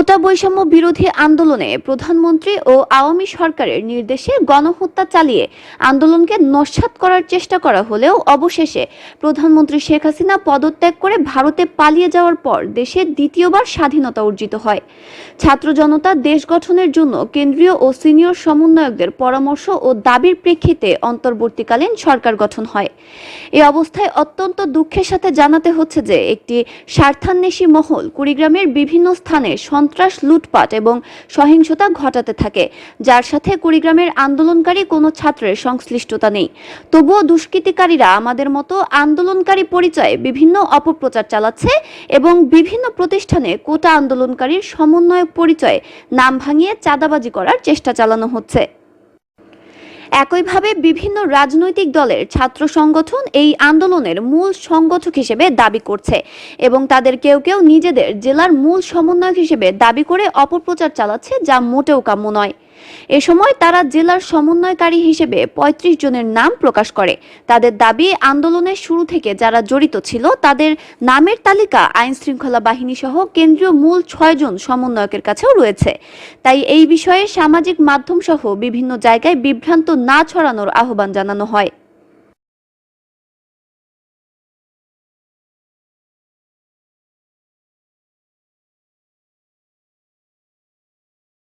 কোটা বৈষম্য বিরোধী আন্দোলনে প্রধানমন্ত্রী ও আওয়ামী সরকারের নির্দেশে গণহত্যা চালিয়ে আন্দোলনকে নস্যাৎ করার চেষ্টা করা হলেও অবশেষে প্রধানমন্ত্রী শেখ হাসিনা পদত্যাগ করে ভারতে পালিয়ে যাওয়ার পর দেশে দ্বিতীয়বার স্বাধীনতা অর্জিত হয়। ছাত্র জনতা দেশ গঠনের জন্য কেন্দ্রীয় ও সিনিয়র সমন্বয়কদের পরামর্শ ও দাবির প্রেক্ষিতে অন্তর্বর্তীকালীন সরকার গঠন হয়। এ অবস্থায় অত্যন্ত দুঃখের সাথে জানাতে হচ্ছে যে একটি স্বার্থান্বেষী মহল কুড়িগ্রামের বিভিন্ন স্থানে সন্ত্রাস, লুটপাট এবং সহিংসতা ঘটাতে থাকে। যার সাথে কুড়িগ্রামের আন্দোলনকারী কোনো ছাত্রের সংশ্লিষ্টতা নেই। তবুও দুষ্কৃতিকারীরা আমাদের মতো আন্দোলনকারী পরিচয়ে বিভিন্ন অপপ্রচার চালাচ্ছে এবং বিভিন্ন প্রতিষ্ঠানে কোটা আন্দোলনকারীর সমন্বয়ক পরিচয়ে নাম ভাঙিয়ে চাঁদাবাজি করার চেষ্টা চালানো হচ্ছে। একইভাবে বিভিন্ন রাজনৈতিক দলের ছাত্র সংগঠন এই আন্দোলনের মূল সংগঠক হিসেবে দাবি করছে এবং তাদের কেউ কেউ নিজেদের জেলার মূল সমন্বয়ক হিসেবে দাবি করে অপপ্রচার চালাচ্ছে, যা মোটেও কাম্য নয়। এ সময় তারা জেলার সমন্বয়কারী হিসেবে ৩৫ জনের নাম প্রকাশ করে। তাদের দাবি, আন্দোলনের শুরু থেকে যারা জড়িত ছিল, তাদের নামের তালিকা আইন শৃঙ্খলা বাহিনী সহ কেন্দ্রীয় মূল ছয়জন সমন্বয়কের কাছেও রয়েছে। তাই এই বিষয়ে সামাজিক মাধ্যম সহ বিভিন্ন জায়গায় বিভ্রান্ত না ছড়ানোর আহ্বান জানানো হয়।